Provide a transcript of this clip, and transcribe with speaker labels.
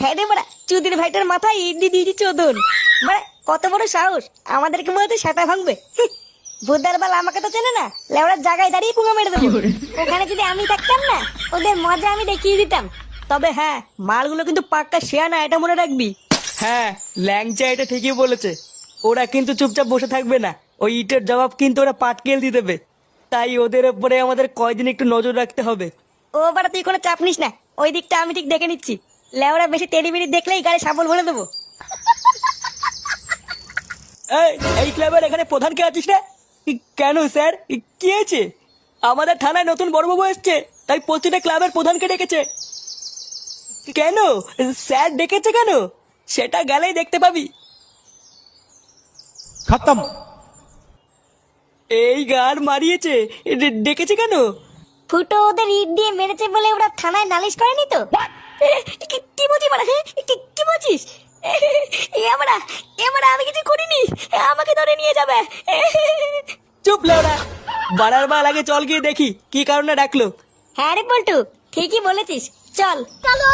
Speaker 1: হ্যাঁ রে বড়া চুদির ভাইটার মাথায় ইডলি দিয়েছি চোদন মানে কত বড় সাহস আমাদেরকে মনে সাটা ভাঙবে। বুদ্ধার বাল আমাকে তো চেনে না লেওড়ার জায়গায় দাঁড়িয়ে পুঙ্গা মেরে দেবো। ওখানে যদি আমি থাকতাম না ওদের মজা আমি দেখিয়ে দিতাম। তবে হ্যাঁ মালগুলো কিন্তু পাক্কা শেয়া না এটা মনে রাখবি।
Speaker 2: হ্যাঁ ল্যাংচা এটা ঠিকই বলেছে। ওরা কিন্তু চুপচাপ বসে থাকবে না ওই ইটের জবাব কিন্তু ওরা পাটকেল দিয়ে দেবে। তাই ওদের উপরে আমাদের কয়দিন একটু নজর রাখতে হবে।
Speaker 1: ও বাড়া তুই কোনো চাপ নিস না ওই দিকটা আমি ঠিক দেখে নিচ্ছি। লেওরা বেশি তেড়ি মেড়ি দেখলেই গাড়ি সাবল ভরে দেবো।
Speaker 2: এই ক্লাবের এখানে প্রধান কে আছিস কেন স্যার? কি আমাদের থানায় নতুন বড়বাবু এসছে তাই প্রতিটা ক্লাবের প্রধানকে ডেকেছে। কেন? স্যার ডেকেছে কেন? সেটা গেলেই দেখতে পাবি।
Speaker 3: খতম।
Speaker 2: এই গার মারিয়েছে ডেকেছে কেন?
Speaker 1: ফুটো ওদের ইট দিয়ে মেরেছে বলে ওরা থানায় নালিশ করেনি তো? বলছিস এবারা এবারা আমি কিছু করিনি। আমাকে ধরে নিয়ে যাবে।
Speaker 2: চুপ লেওরা। বাড়ার মাল আগে চল গিয়ে দেখি কি কারণে ডাকলো।
Speaker 1: হ্যাঁ রে পল্টু ঠিকই বলেছিস। চল। চলো।